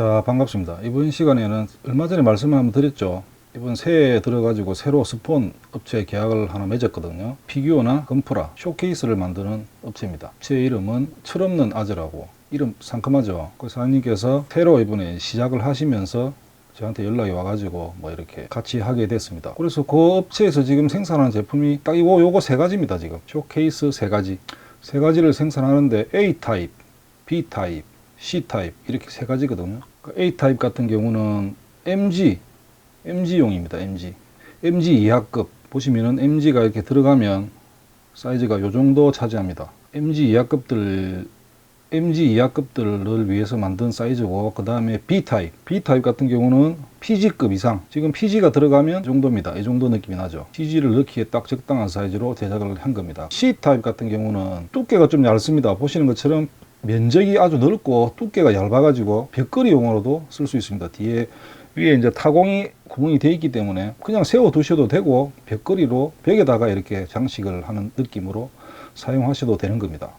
자 반갑습니다. 이번 시간에는 얼마 전에 말씀을 한번 드렸죠. 이번 새해에 들어가지고 새로 스폰 업체 계약을 하나 맺었거든요. 피규어나 건프라, 쇼케이스를 만드는 업체입니다. 제 이름은 철없는 아재라고 이름 상큼하죠. 그 사장님께서 새로 이번에 시작을 하시면서 저한테 연락이 와가지고 뭐 이렇게 같이 하게 됐습니다. 그래서 그 업체에서 지금 생산하는 제품이 딱 이거 요거 세 가지입니다. 지금 쇼케이스 세 가지 세 가지를 생산하는데 A 타입, B 타입, C 타입 이렇게 세 가지거든요. 그 A 타입 같은 경우는 MG, MG용입니다. MG, MG 이하급. 보시면은 MG가 이렇게 들어가면 사이즈가 요 정도 차지합니다. MG 이하급들 MG 이하급들을 위해서 만든 사이즈고 그 다음에 B 타입. B 타입 같은 경우는 PG급 이상. 지금 PG가 들어가면 이 정도입니다. 이 정도 느낌이 나죠. PG를 넣기에 딱 적당한 사이즈로 제작을 한 겁니다. C 타입 같은 경우는 두께가 좀 얇습니다. 보시는 것처럼 면적이 아주 넓고 두께가 얇아가지고 벽걸이용으로도 쓸 수 있습니다 뒤에 위에 이제 타공이 구멍이 되어 있기 때문에 그냥 세워 두셔도 되고 벽걸이로 벽에다가 이렇게 장식을 하는 느낌으로 사용하셔도 되는 겁니다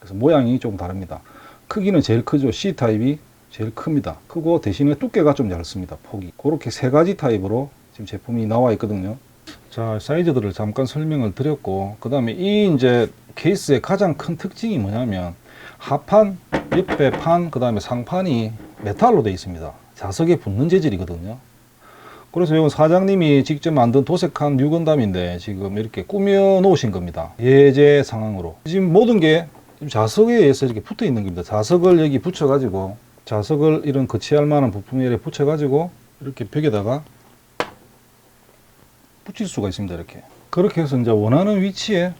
그래서 모양이 좀 다릅니다. 크기는 제일 크죠. C 타입이 제일 큽니다. 크고 대신에 두께가 좀 얇습니다. 폭이. 그렇게 세 가지 타입으로 지금 제품이 나와 있거든요. 자, 사이즈들을 잠깐 설명을 드렸고, 그 다음에 이 이제 케이스의 가장 큰 특징이 뭐냐면, 하판, 옆에 판, 그 다음에 상판이 메탈로 되어 있습니다. 자석에 붙는 재질이거든요. 그래서 이건 사장님이 직접 만든 도색한 뉴건담인데 지금 이렇게 꾸며 놓으신 겁니다. 예제 상황으로. 지금 모든 게 자석에 의해서 이렇게 붙어 있는 겁니다. 자석을 여기 붙여가지고 자석을 이런 거치할 만한 부품에 붙여가지고 이렇게 벽에다가 붙일 수가 있습니다. 이렇게 그렇게 해서 이제 원하는 위치에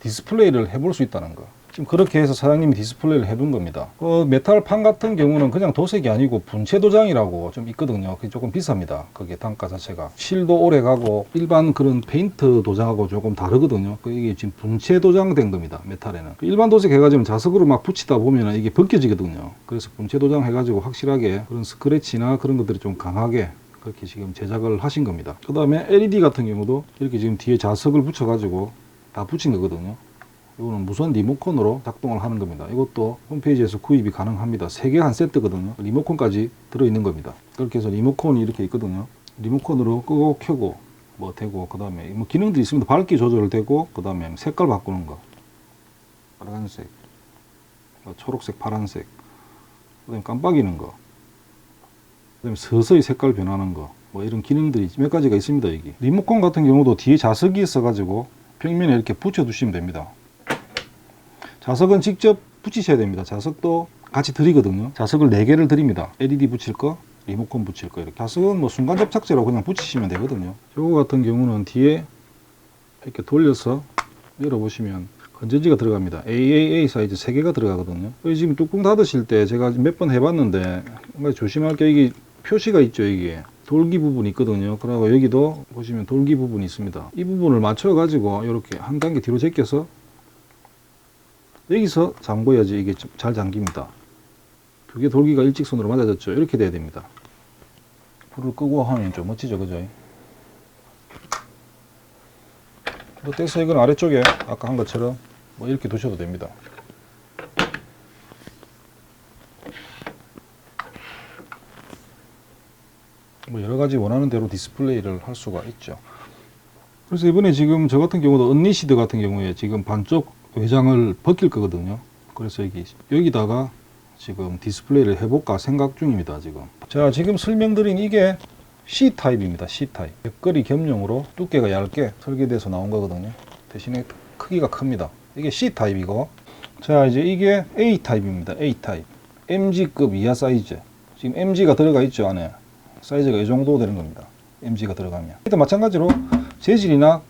디스플레이를 해볼 수 있다는 거. 지금 그렇게 해서 사장님이 디스플레이를 해둔 겁니다. 그 메탈 판 같은 경우는 그냥 도색이 아니고 분체 도장이라고 좀 있거든요. 그게 조금 비쌉니다. 그게 단가 자체가. 실도 오래 가고 일반 그런 페인트 도장하고 조금 다르거든요. 그 이게 지금 분체 도장된 겁니다. 메탈에는. 그 일반 도색 해가지고 자석으로 막 붙이다 보면 이게 벗겨지거든요. 그래서 분체 도장 해가지고 확실하게 그런 스크래치나 그런 것들이 좀 강하게 그렇게 지금 제작을 하신 겁니다. 그 다음에 LED 같은 경우도 이렇게 지금 뒤에 자석을 붙여가지고 다 붙인 거거든요. 이거는 무선 리모컨으로 작동을 하는 겁니다. 이것도 홈페이지에서 구입이 가능합니다. 세개한 세트거든요. 리모컨까지 들어있는 겁니다. 그렇게 해서 리모컨이 이렇게 있거든요. 리모컨으로 끄고 켜고 뭐 되고 그 다음에 뭐 기능들이 있습니다. 밝기 조절을 되고 그 다음에 색깔 바꾸는 거 빨간색, 뭐 초록색, 파란색, 그 다음에 깜빡이는 거, 그 다음에 서서히 색깔 변하는 거, 뭐 이런 기능들이 몇 가지가 있습니다. 여기 리모컨 같은 경우도 뒤에 자석이 있어가지고 평면에 이렇게 붙여 두시면 됩니다. 자석은 직접 붙이셔야 됩니다. 자석도 같이 드리거든요. 자석을 4개를 드립니다. LED 붙일 거, 리모컨 붙일 거 이렇게. 자석은 뭐 순간 접착제로 그냥 붙이시면 되거든요. 요거 같은 경우는 뒤에 이렇게 돌려서 열어보시면 건전지가 들어갑니다. AAA 사이즈 3개가 들어가거든요. 지금 뚜껑 닫으실 때 제가 몇 번 해봤는데 조심할 게 이게 표시가 있죠, 이게. 돌기 부분이 있거든요. 그리고 여기도 보시면 돌기 부분이 있습니다. 이 부분을 맞춰 가지고 이렇게 한 단계 뒤로 제껴서 여기서 잠궈야지 이게 좀잘 잠깁니다. 두 개 돌기가 일직선으로 맞아졌죠. 이렇게 돼야 됩니다. 불을 끄고 하면 좀 멋지죠, 그죠? 뭐 떼서 이건 아래쪽에 아까 한 것처럼 뭐 이렇게 두셔도 됩니다. 뭐 여러 가지 원하는 대로 디스플레이를 할 수가 있죠. 그래서 이번에 지금 저 같은 경우도 언리시드 같은 경우에 지금 반쪽 외장을 벗길 거거든요. 그래서 여기 여기다가 지금 디스플레이를 해볼까 생각 중입니다. 지금 자 지금 설명드린 이게 C 타입입니다. C 타입 옆걸이 겸용으로 두께가 얇게 설계돼서 나온 거거든요. 대신에 크기가 큽니다. 이게 C 타입이고 자 이제 이게 A 타입입니다. A 타입 MG급 이하 사이즈 지금 MG가 들어가 있죠 안에 사이즈가 이 정도 되는 겁니다. MG가 들어가면 일단 마찬가지로 재질이나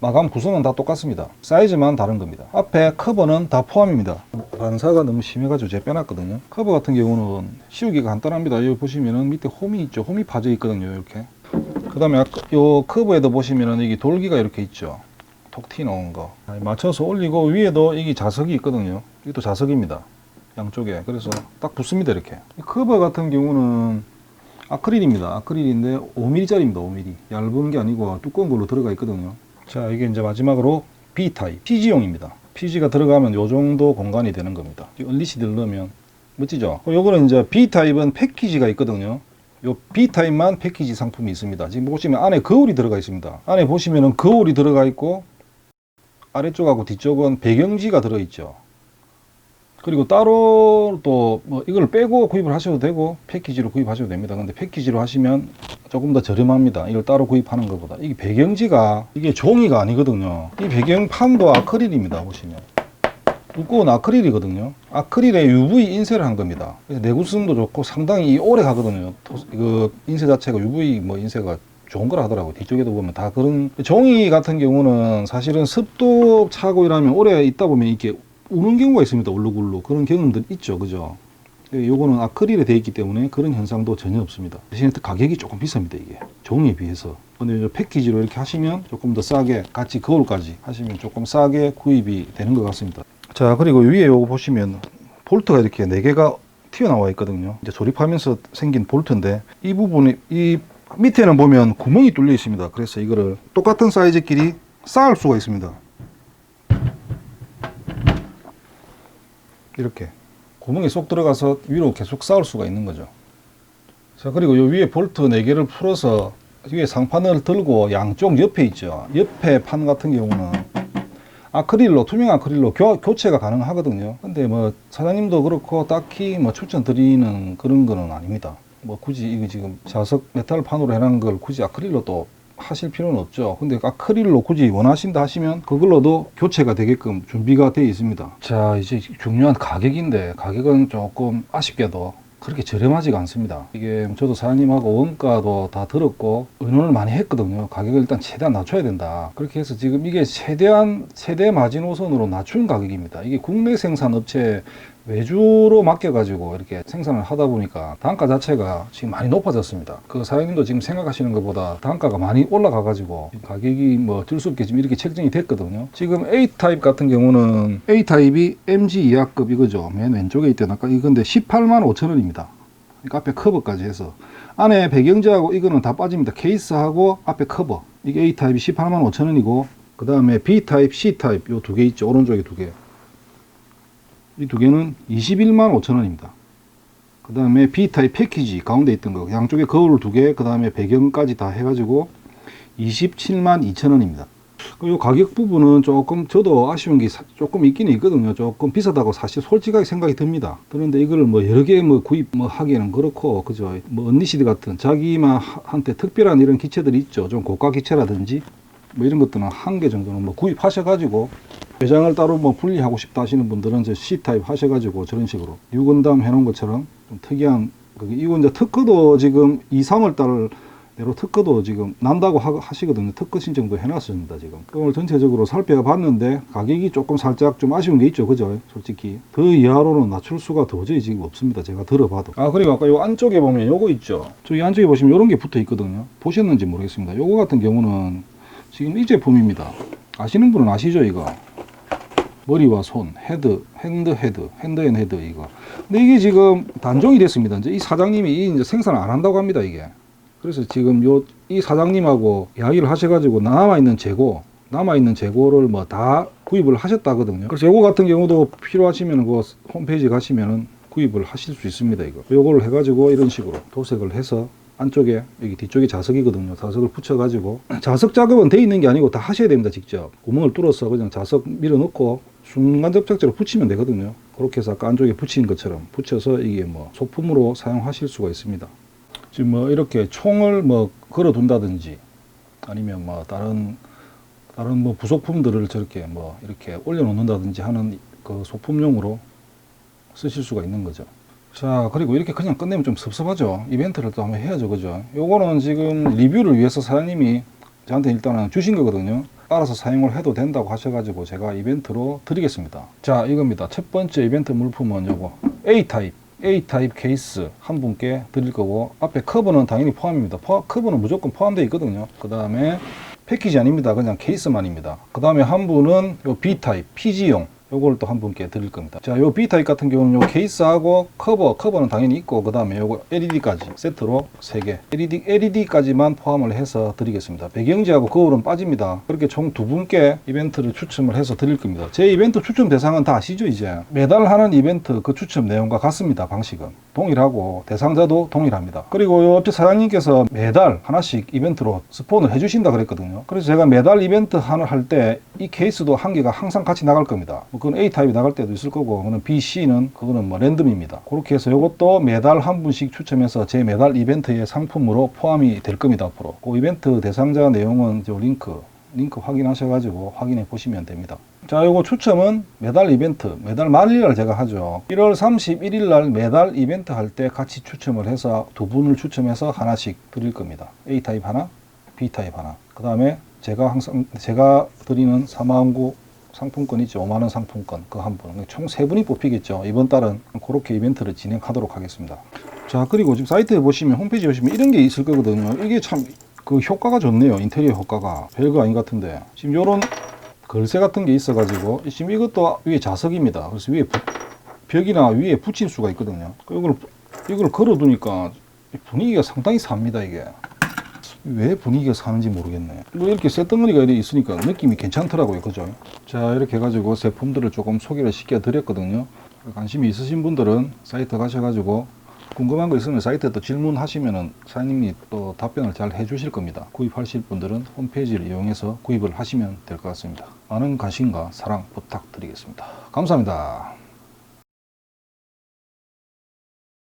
마감 구성은 다 똑같습니다. 사이즈만 다른 겁니다. 앞에 커버는 다 포함입니다. 반사가 너무 심해가지고 제가 빼놨거든요. 커버 같은 경우는 씌우기가 간단합니다. 여기 보시면은 밑에 홈이 있죠. 홈이 파져 있거든요. 이렇게. 그 다음에 요 커브에도 보시면은 여기 돌기가 이렇게 있죠. 톡 튀어나온 거. 맞춰서 올리고 위에도 이게 자석이 있거든요. 이것도 자석입니다. 양쪽에. 그래서 딱 붙습니다. 이렇게. 이 커버 같은 경우는 아크릴입니다. 아크릴인데 5mm짜리입니다. 5mm. 얇은 게 아니고 두꺼운 걸로 들어가 있거든요. 자, 이게 이제 마지막으로 B 타입. PG용입니다. PG가 들어가면 요 정도 공간이 되는 겁니다. 이 언리시드를 넣으면 멋지죠? 그럼 요거는 이제 B타입은 패키지가 있거든요. 요 B타입만 패키지 상품이 있습니다. 지금 보시면 안에 거울이 들어가 있습니다. 안에 보시면은 거울이 들어가 있고 아래쪽하고 뒤쪽은 배경지가 들어있죠. 그리고 따로 또 뭐 이걸 빼고 구입을 하셔도 되고 패키지로 구입하셔도 됩니다. 근데 패키지로 하시면 조금 더 저렴합니다. 이걸 따로 구입하는 것보다. 이게 배경지가 이게 종이가 아니거든요. 이 배경판도 아크릴입니다. 보시면. 두꺼운 아크릴이거든요. 아크릴에 UV 인쇄를 한 겁니다. 그래서 내구성도 좋고 상당히 오래 가거든요. 토- 그 인쇄 자체가 UV 뭐 인쇄가 좋은 거라 하더라고요. 뒤쪽에도 보면 다 그런 종이 같은 경우는 사실은 습도 차고 이러면 오래 있다 보면 이렇게 우는 경우가 있습니다. 울룩울룩 그런 경험들 있죠, 그죠? 예, 요거는 아크릴에 되어 있기 때문에 그런 현상도 전혀 없습니다. 대신에 또 가격이 조금 비쌉니다, 이게. 종이에 비해서. 근데 패키지로 이렇게 하시면 조금 더 싸게, 같이 거울까지 하시면 조금 싸게 구입이 되는 것 같습니다. 자, 그리고 위에 요거 보시면 볼트가 이렇게 네 개가 튀어나와 있거든요. 이제 조립하면서 생긴 볼트인데 이 부분이 이 밑에는 보면 구멍이 뚫려 있습니다. 그래서 이거를 똑같은 사이즈끼리 쌓을 수가 있습니다. 이렇게 구멍이 쏙 들어가서 위로 계속 쌓을 수가 있는 거죠. 자, 그리고 요 위에 볼트 4개를 풀어서 위에 상판을 들고 양쪽 옆에 있죠. 옆에 판 같은 경우는 아크릴로, 투명 아크릴로 교, 교체가 가능하거든요. 근데 뭐 사장님도 그렇고 딱히 뭐 추천드리는 그런 거는 아닙니다. 뭐 굳이 이거 지금 자석 메탈 판으로 해놓은 걸 굳이 아크릴로 또 하실 필요는 없죠. 근데 아크릴로 굳이 원하신다 하시면 그걸로도 교체가 되게끔 준비가 되어 있습니다. 자, 이제 중요한 가격인데 가격은 조금 아쉽게도 그렇게 저렴하지가 않습니다. 이게 저도 사장님하고 원가도 다 들었고 의논을 많이 했거든요. 가격을 일단 최대한 낮춰야 된다. 그렇게 해서 지금 이게 최대한 최대 마지노선으로 낮춘 가격입니다. 이게 국내 생산 업체 외주로 맡겨가지고 이렇게 생산을 하다 보니까 단가 자체가 지금 많이 높아졌습니다. 그 사장님도 지금 생각하시는 것보다 단가가 많이 올라가가지고 가격이 뭐 어쩔 수 없게 지금 이렇게 책정이 됐거든요. 지금 A 타입 같은 경우는 A 타입이 MG 이하급 이거죠. 맨 왼쪽에 있던 아까 이건데 18만 5천 원입니다. 그러니까 앞에 커버까지 해서 안에 배경지하고 이거는 다 빠집니다. 케이스하고 앞에 커버 이게 A 타입이 18만 5천 원이고 그 다음에 B 타입, C 타입 요 두 개 있죠. 오른쪽에 두 개. 이 두 개는 21만 5천 원입니다. 그 다음에 B타입 패키지 가운데 있던 거 양쪽에 거울 두 개, 그 다음에 배경까지 다 해가지고 27만 2천 원입니다. 그요 가격 부분은 조금 저도 아쉬운 게 사- 조금 있긴 있거든요. 조금 비싸다고 사실 솔직하게 생각이 듭니다. 그런데 이거를 뭐 여러 개 뭐 구입 뭐 하기에는 그렇고 그죠. 뭐 언니시드 같은 자기만 하- 한테 특별한 이런 기체들이 있죠. 좀 고가 기체라든지 뭐 이런 것들은 한 개 정도는 뭐 구입하셔가지고 외장을 따로 뭐 분리하고 싶다 하시는 분들은 이제 C 타입 하셔가지고 저런 식으로 유건담 해놓은 것처럼 좀 특이한 그게 이거 이제 특허도 지금 2, 3월 달 내로 특허도 지금 난다고 하, 하시거든요. 특허 신청도 해놨습니다. 지금 오늘 전체적으로 살펴봤는데 가격이 조금 살짝 좀 아쉬운 게 있죠. 그죠? 솔직히 그 이하로는 낮출 수가 도저히 지금 없습니다. 제가 들어봐도. 아 그리고 아까 요 안쪽에 보면 요거 있죠. 저기 안쪽에 보시면 요런 게 붙어 있거든요. 보셨는지 모르겠습니다. 요거 같은 경우는 지금 이 제품입니다. 아시는 분은 아시죠 이거? 머리와 손, 헤드, 핸드 헤드, 핸드 앤 헤드 이거. 근데 이게 지금 단종이 됐습니다. 이제 이 사장님이 이 이제 생산을 안 한다고 합니다 이게. 그래서 지금 요 이 사장님하고 이야기를 하셔 가지고 남아 있는 재고, 남아 있는 재고를 뭐 다 구입을 하셨다거든요. 그래서 요거 같은 경우도 필요하시면 그 홈페이지 가시면은 구입을 하실 수 있습니다 이거. 요거를 해 가지고 이런 식으로 도색을 해서 안쪽에 여기 뒤쪽에 자석이거든요. 자석을 붙여가지고 자석 작업은 돼 있는 게 아니고 다 하셔야 됩니다. 직접 구멍을 뚫어서 그냥 자석 밀어넣고 순간 접착제로 붙이면 되거든요. 그렇게 해서 아까 안쪽에 붙인 것처럼 붙여서 이게 뭐 소품으로 사용하실 수가 있습니다. 지금 뭐 이렇게 총을 뭐 걸어둔다든지 아니면 뭐 다른 다른 뭐 부속품들을 저렇게 뭐 이렇게 올려놓는다든지 하는 그 소품용으로 쓰실 수가 있는 거죠. 자, 그리고 이렇게 그냥 끝내면 좀 섭섭하죠. 이벤트를 또 한번 해야죠. 그죠? 요거는 지금 리뷰를 위해서 사장님이 저한테 일단은 주신 거거든요. 알아서 사용을 해도 된다고 하셔가지고 제가 이벤트로 드리겠습니다. 자, 이겁니다. 첫 번째 이벤트 물품은 요거 A타입. A타입 케이스 한 분께 드릴 거고 앞에 커버는 당연히 포함입니다. 포- 커버는 무조건 포함되어 있거든요. 그 다음에 패키지 아닙니다. 그냥 케이스만입니다. 그 다음에 한 분은 요 B타입 PG용 요걸 또 한 분께 드릴 겁니다. 자, 요 B타입 같은 경우는 요 케이스하고 커버, 커버는 당연히 있고, 그 다음에 요거 LED까지 세트로 3개. LED, LED까지만 포함을 해서 드리겠습니다. 배경지하고 거울은 빠집니다. 그렇게 총 두 분께 이벤트를 추첨을 해서 드릴 겁니다. 제 이벤트 추첨 대상은 다 아시죠, 이제? 매달 하는 이벤트 그 추첨 내용과 같습니다, 방식은. 동일하고 대상자도 동일합니다. 그리고 요 업체 사장님께서 매달 하나씩 이벤트로 스폰을 해주신다 그랬거든요. 그래서 제가 매달 이벤트 하나 할 때 이 케이스도 한 개가 항상 같이 나갈 겁니다. 뭐 그건 A 타입이 나갈 때도 있을 거고, 그거는 B, C는 그거는 뭐 랜덤입니다. 그렇게 해서 이것도 매달 한 분씩 추첨해서 제 매달 이벤트의 상품으로 포함이 될 겁니다. 앞으로. 그 이벤트 대상자 내용은 저 링크 링크 확인하셔가지고 확인해 보시면 됩니다. 자, 요거 추첨은 매달 이벤트, 매달 말일날 제가 하죠. 1월 31일 날 매달 이벤트 할 때 같이 추첨을 해서 두 분을 추첨해서 하나씩 드릴 겁니다. A 타입 하나, B 타입 하나. 그 다음에 제가 항상 제가 드리는 사마음구 상품권 있죠. 5만 원 상품권 그 한 분. 총 세 분이 뽑히겠죠. 이번 달은 그렇게 이벤트를 진행하도록 하겠습니다. 자, 그리고 지금 사이트에 보시면 홈페이지 보시면 이런 게 있을 거거든요. 이게 참 그 효과가 좋네요. 인테리어 효과가. 별거 아닌 것 같은데. 지금 요런 걸쇠 같은 게 있어 가지고 지금 이것도 위에 자석입니다. 그래서 위에 부- 벽이나 위에 붙일 수가 있거든요. 그 이걸 이걸 걸어두니까 분위기가 상당히 삽니다 이게. 왜 분위기가 사는지 모르겠네. 뭐 이렇게 쇳덩어리가 있으니까 느낌이 괜찮더라고요, 그죠? 자 이렇게 해가지고 제품들을 조금 소개를 시켜 드렸거든요. 관심이 있으신 분들은 사이트 가셔가지고 궁금한 거 있으면 사이트에 또 질문하시면은 사장님이 또 답변을 잘 해주실 겁니다. 구입하실 분들은 홈페이지를 이용해서 구입을 하시면 될 것 같습니다. 많은 관심과 사랑 부탁드리겠습니다. 감사합니다.